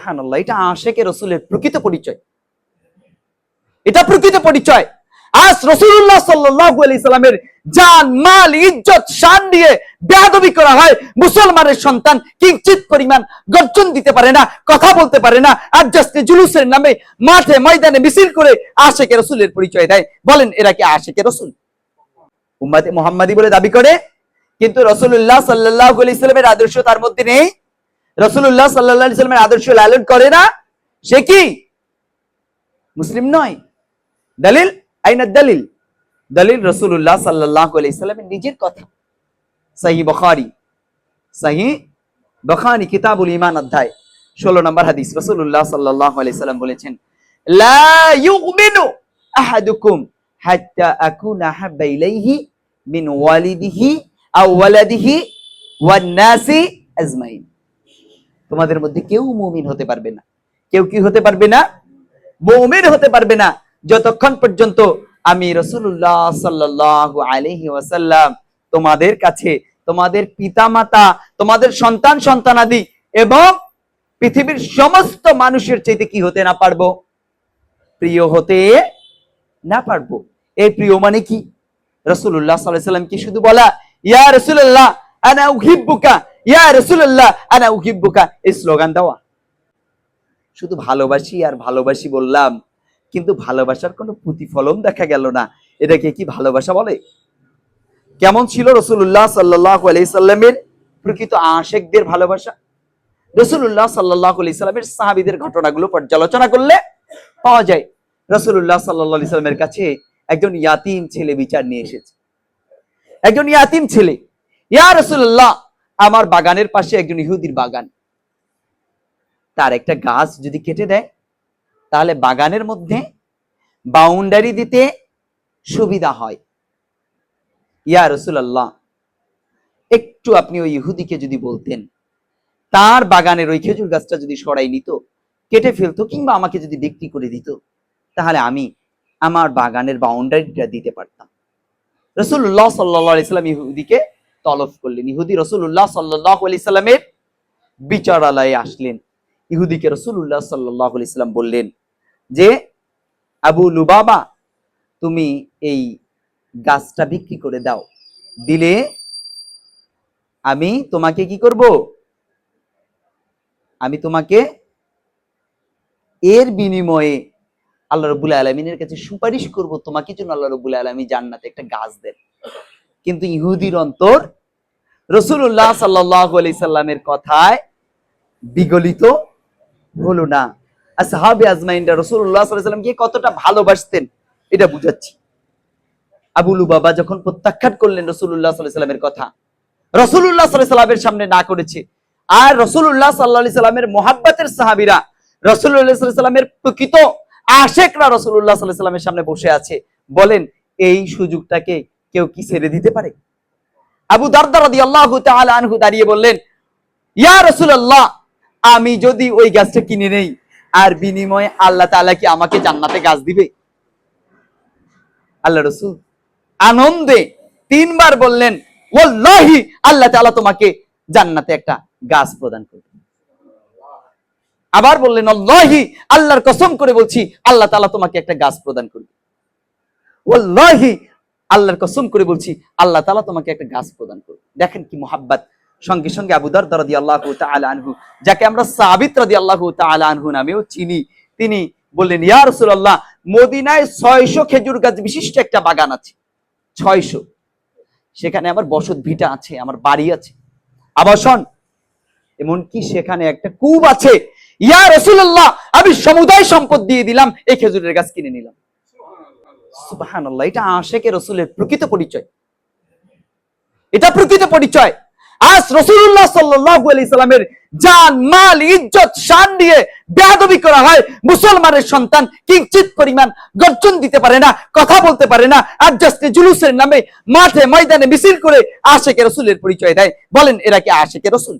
সুবহানাল্লাহ, এটা আশেকে রসুলের প্রকৃত পরিচয়। এটা প্রকৃত পরিচয়। আজ রসুল্লাহ জান মাল ইজ্জত শান দিয়ে বেয়াদবি করা হয় মুসলমানের সন্তান কিঞ্চিত পরিমাণ গর্জন দিতে পারে না কথা বলতে পারে না আর জাস্ট জুলুসের নামে মাঠে ময়দানে মিছিল করে আশেকে রসুলের পরিচয় দেয়। বলেন এরা কি আশেকে রসুল? উম্মাতে মোহাম্মদী বলে দাবি করে কিন্তু রসুল্লাহ সাল্লাহ ইসলামের আদর্শ তার মধ্যে নেই। রসুল্লাহ সাল্লাহ ইসলামের আদর্শ লালন করে না। সে কি? মুসলিম নয়। দলিল? আইনা দলিল দলিল রসুল্লাহ সাল্লাহ আলাইসাল্লামের নিজের কথা। সাহি বখারি। সাহি বখারি, কিতাবুল ইমান অধ্যায়, ষোলো নম্বর হাদিস। রসুল্লাহ সাল্লাহ আলাইসাল্লাম বলেছেন, লা মিন ওয়ালিদিহি তোমাদের মধ্যে কেউ মুমিন হতে পারবে না। কেউ কি হতে পারবে না? মুমিন হতে পারবে না। যতক্ষণ পর্যন্ত আমি রসুল্লাহ সাল্লাহ আলহি ওয়াসাল্লাম তোমাদের কাছে, তোমাদের পিতামাতা, তোমাদের সন্তান, সন্তানাদি এবং পৃথিবীর সমস্ত মানুষের চাইতে কি হতে না পারব? প্রিয় হতে না পারব। এই প্রিয় মানে কি? রসুল্লাহ সাল্লাম কি শুধু বলা, ইয়া রসুল্লাহ আনা উহিব্বুকা ইয়া রসুল্লাহ আনা উহিব্বুকা এই স্লোগান দেওয়া। শুধু ভালোবাসি আর ভালোবাসি বললাম, কিন্তু ভালোবাসার কোনো প্রতিফলন দেখা গেল না। এটাকে কি ভালোবাসা বলে? কেমন ছিল রসুল্লাহ সাল্লাহ আলাইসাল্লামের প্রকৃত আশেকদের ভালোবাসা? রসুল্লাহ সাল্লাহ আলাইসাল্লামের সাহাবিদের ঘটনাগুলো পর্যালোচনা করলে পাওয়া যায়। রসুল্লাহ সাল্লাহ ইসলামের কাছে একজন ইয়াতিম ছেলে বিচার নিয়ে এসেছে। একজন ইয়াতিম ছেলে। ইয়া রসুল্লাহ আমার বাগানের পাশে একজন ইহুদির বাগান। তার একটা গাছ যদি কেটে দেয়, তাহলে বাগানের মধ্যে বাউন্ডারি দিতে সুবিধা হয়। ইয়া রসুল্লাহ একটু আপনি ওই ইহুদিকে যদি বলতেন, তার বাগানের ওই খেজুর গাছটা যদি সরাই নিত, কেটে ফেলতো কিংবা আমাকে যদি বিক্রি করে দিত, তাহলে আমি আমার বাগানের বাউন্ডারিটা দিতে পারতাম। রসুল্লাহ সাল্লাহ ইসলাম ইহুদিকে তলব করলেন। ইহুদি রসুল্লাহ সাল্লাহ আলাইসাল্লামের বিচারালয়ে আসলেন। ইহুদিকে রসুল্লাহ সাল্লাহ ইসলাম বললেন যে, আবু লুবাবা তুমি এই গাছটা বিক্রি করে দাও। দিলে আমি তোমাকে কি করব? আমি তোমাকে এর বিনিময়ে আল্লাহ রবুল্লা আলমিনের কাছে সুপারিশ করব। তোমাকে জন্য আল্লাহ রবুল্লা আলমী জান্নাতে একটা গাছ দেন। কিন্তু ইহুদির অন্তর রসুল্লাহ সাল্লাহ আলি সাল্লামের কথায় বিগলিত হলো না। রসুল্লাহ সাল্লামকে কতটা ভালোবাসতেন এটা বুঝাচ্ছি। আবুলু বাবা যখন করলেন রসুল্লাহ সাল্লামের কথা রসুল্লাহ সাল্লামের সামনে না করেছে। আর রসুল্লাহ সাল্লাহ সাল্লামের সাহাবিরা রসুল্লাহ প্রকৃত আশেকরা রসুল্লাহ সাল্লাহ সাল্লামের সামনে বসে আছে। বলেন, এই সুযোগটাকে কেউ কি ছেড়ে দিতে পারে? আবু দারদার আল্লাহ আনহু দাঁড়িয়ে বললেন, ইয়া রসুল্লাহ আমি যদি ওই গাছটা কিনে নেই, আর বিনিময়ে আল্লাহ তাআলা কি আমাকে জান্নাতে গাছ দিবে? আল্লাহ রসুল আনন্দে তিনবার বললেন, ওয়াল্লাহি, আল্লাহ তালা তোমাকে জান্নাতে একটা গাছ প্রদান করবে। আবার বললেন, আল্লাহি, আল্লাহর কসম করে বলছি, আল্লাহ তাআলা তোমাকে একটা গাছ প্রদান করবে। ওয়াল্লাহি আল্লাহর কসম করে বলছি, আল্লাহ তাআলা তোমাকে একটা গাছ প্রদান করবে দেখেন কি মোহাব্বত। সঙ্গে সঙ্গে আবু দর রাদি আল্লাহ আনহু, যাকে আমরা সাবিত রাদি আল্লাহ আনহু নামেও চিনি, তিনি বললেন, ইয়া রসুল্লাহ মদিনায় ছয়শো খেজুর গাছ বিশিষ্ট একটা বাগান আছে। ছয়শো। সেখানে আমার বসত ভিটা আছে, আমার বাড়ি আছে। আবাসন এমনকি সেখানে একটা কূপ আছে। ইয়া রসুল্লাহ আমি সমুদায় সম্পদ দিয়ে দিলাম, এই খেজুরের গাছ কিনে নিলাম। এটা আশেকে রসুলের প্রকৃত পরিচয়। এটা প্রকৃত পরিচয়। আজ রসুল্লাহ সাল্লাহ জান, মাল, ইজ্জত, শান দিয়ে বেয়াদবি করা হয়, মুসলমানের সন্তান কিঞ্চিত পরিমাণ গর্জন দিতে পারে না, কথা বলতে পারে না, আর জুলুসের নামে মাঠে ময়দানে মিছিল করে আশেকে রসুলের পরিচয় দেয়। বলেন, এরা কি আশেকে রসুল?